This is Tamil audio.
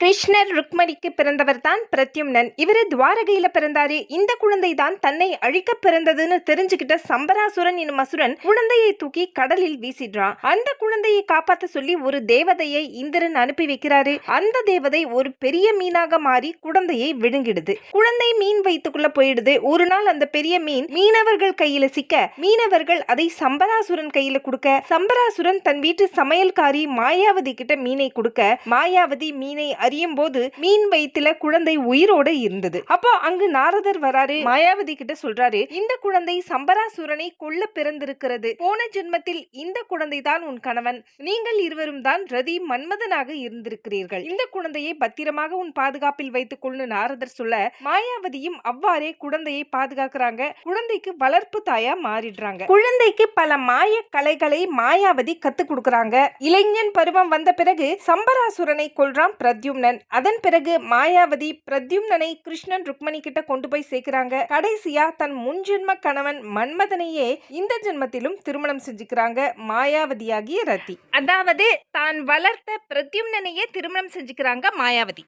கிருஷ்ணர் ருக்மணிக்கு பிறந்தவர் தான் பிரத்யும்னன். இவர் துவாரகையில பிறந்தாரு. இந்த குழந்தை தான் தன்னை அழிக்க பிறந்ததுன்னு தெரிஞ்சுக்கிட்ட சம்பராசுரன் எனும் அசுரன் குழந்தையை தூக்கி கடலில் வீசிடுறான். அந்த குழந்தையை காப்பாத்த சொல்லி ஒரு தேவதையை இந்திரன் அனுப்பி வைக்கிறாரு. அந்த தேவதை ஒரு பெரிய மீனாக மாறி குழந்தையை விழுங்கிடுது. குழந்தை மீன் வயிற்றுக்குள்ள போயிடுது. ஒரு நாள் அந்த பெரிய மீன் மீனவர்கள் கையில சிக்க மீனவர்கள் அதை சம்பராசுரன் கையில கொடுக்க சம்பராசுரன் தன் வீட்டு சமையல்காரி மாயாவதி கிட்ட மீனை கொடுக்க மாயாவதி மீனை அறியும் போது மீன் வயித்துல குழந்தை உயிரோட இருந்தது. அப்போ அங்கு நாரதர் வராரு. மாயாவதி கிட்ட சொல்றாரு இந்த குழந்தை சம்பராசுரனை கொல்ல பிறந்திருக்கிறது. போன ஜென்மத்தில் இந்த குழந்தை தான் உன் கணவன். நீங்கள் இருவரும் தான் ரதி மன்மதனாக இருந்திருக்கிறீர்கள். இந்த குழந்தையை பத்திரமாக உன் பாதுகாப்பில் வைத்துக் கொள்ளு நாரதர் சொல்ல மாயாவதியும் அவ்வாறே குழந்தையை பாதுகாக்கிறாங்க. குழந்தைக்கு வளர்ப்பு தாயா மாறிடுறாங்க. குழந்தைக்கு பல மாய கலைகளை மாயாவதி கத்து கொடுக்கறாங்க. இளைஞன் பருவம் வந்த பிறகு சம்பராசுரனை கொல்றான் பிரத்யும்னன் அதன் பிறகு மாயாவதி பிரத்யும்னனை கிருஷ்ணன் ருக்மணி கிட்ட கொண்டு போய் சேர்க்கிறாங்க. கடைசியா தன் முன்ஜென்ம கணவன் மன்மதனையே இந்த ஜென்மத்திலும் திருமணம் செஞ்சுக்கிறாங்க மாயாவதியாகிய ரதி. அதாவது தான் வளர்த்த பிரத்யும்னனையே திருமணம் செஞ்சுக்கிறாங்க மாயாவதி.